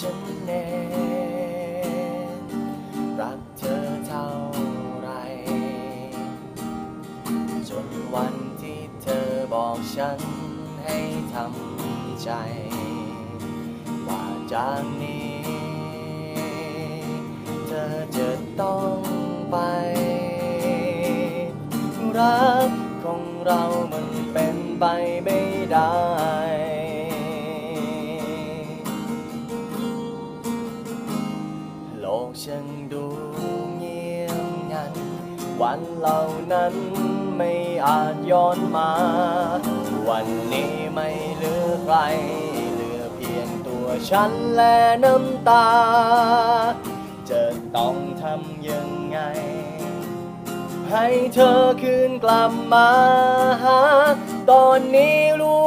ฉันเองรักเธอเท่าไร จนวันที่เธอบอกฉันให้ทำใจ ว่าจากนี้ เธอจะต้องไป รักของเรามันเป็นไปไม่ได้ ช่างดูเงียบงัน วันเหล่านั้นไม่อาจย้อนมา วันนี้ไม่เหลือใครเหลือเพียงตัวฉันและน้ำตา จะต้องทำยังไง ให้เธอคืนกลับมาหา ตอนนี้รู้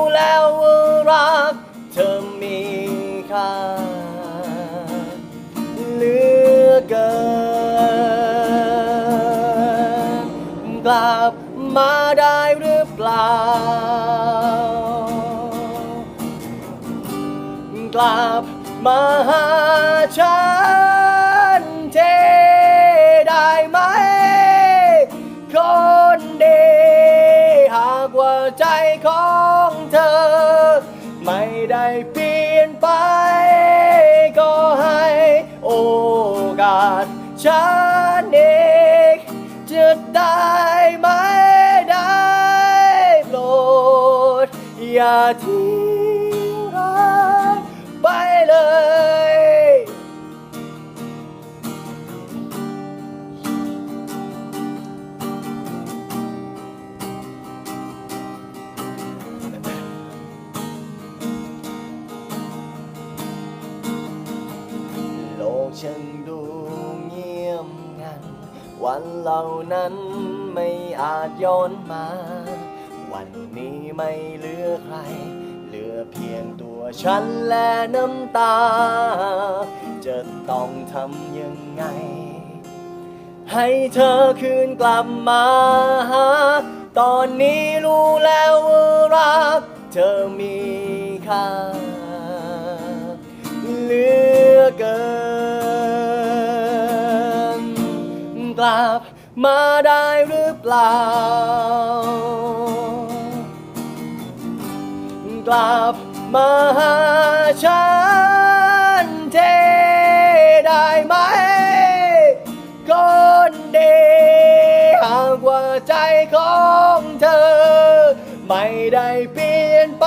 กลับมาได้หรือเปล่า กลับมาหาฉันเทได้ไหม คนดีหากว่าใจของเธอ ไม่ได้เปลี่ยนไป ก็ให้โอกาสฉัน อย่าทิ้งรักไปเลย โลกช่างดูเงียบงัน วันเหล่านั้นไม่อาจย้อนมา วันนี้ไม่เหลือใคร เหลือเพียงตัวฉันและน้ำตา จะต้องทำยังไง ให้เธอคืนกลับมา ตอนนี้รู้แล้วว่ารัก เธอมีค่าเหลือเกินกลับมาได้หรือเปล่า กลับมาหาฉันเทได้ไหมคนดีหากว่าใจของเธอ ไม่ได้เปลี่ยนไป